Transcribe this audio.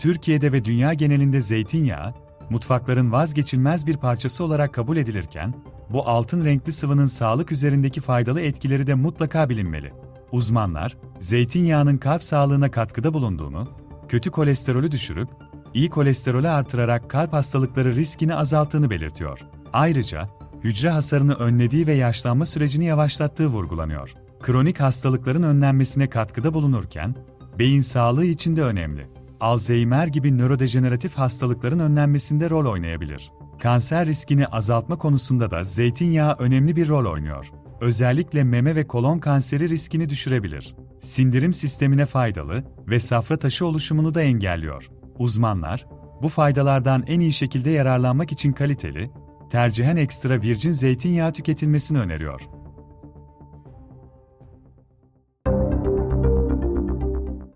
Türkiye'de ve dünya genelinde zeytinyağı, mutfakların vazgeçilmez bir parçası olarak kabul edilirken, bu altın renkli sıvının sağlık üzerindeki faydalı etkileri de mutlaka bilinmeli. Uzmanlar, zeytinyağının kalp sağlığına katkıda bulunduğunu, kötü kolesterolü düşürüp, iyi kolesterolü artırarak kalp hastalıkları riskini azalttığını belirtiyor. Ayrıca, hücre hasarını önlediği ve yaşlanma sürecini yavaşlattığı vurgulanıyor. Kronik hastalıkların önlenmesine katkıda bulunurken, beyin sağlığı için de önemli. Alzheimer gibi nörodejeneratif hastalıkların önlenmesinde rol oynayabilir. Kanser riskini azaltma konusunda da zeytinyağı önemli bir rol oynuyor. Özellikle meme ve kolon kanseri riskini düşürebilir. Sindirim sistemine faydalı ve safra taşı oluşumunu da engelliyor. Uzmanlar, bu faydalardan en iyi şekilde yararlanmak için kaliteli, tercihen ekstra virgin zeytinyağı tüketilmesini öneriyor.